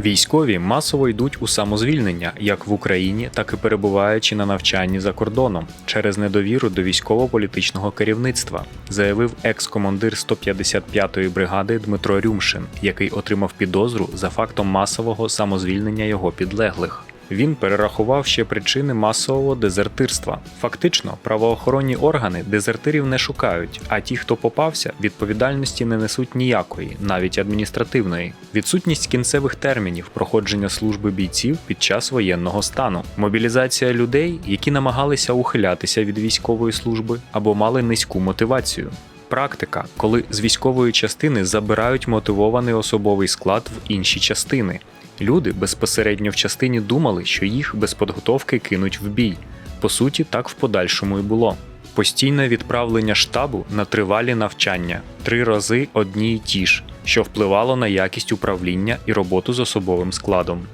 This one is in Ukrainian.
Військові масово йдуть у самозвільнення як в Україні, так і перебуваючи на навчанні за кордоном через недовіру до військово-політичного керівництва, заявив екс-командир 155-ї бригади Дмитро Рюмшин, який отримав підозру за фактом масового самозвільнення його підлеглих. Він перерахував ще причини масового дезертирства. Фактично, правоохоронні органи дезертирів не шукають, а ті, хто попався, відповідальності не несуть ніякої, навіть адміністративної. Відсутність кінцевих термінів проходження служби бійців під час воєнного стану, мобілізація людей, які намагалися ухилятися від військової служби або мали низьку мотивацію. Практика, коли з військової частини забирають мотивований особовий склад в інші частини. Люди безпосередньо в частині думали, що їх без підготовки кинуть в бій. По суті, так в подальшому і було. Постійне відправлення штабу на тривалі навчання, три рази одні й ті ж, що впливало на якість управління і роботу з особовим складом.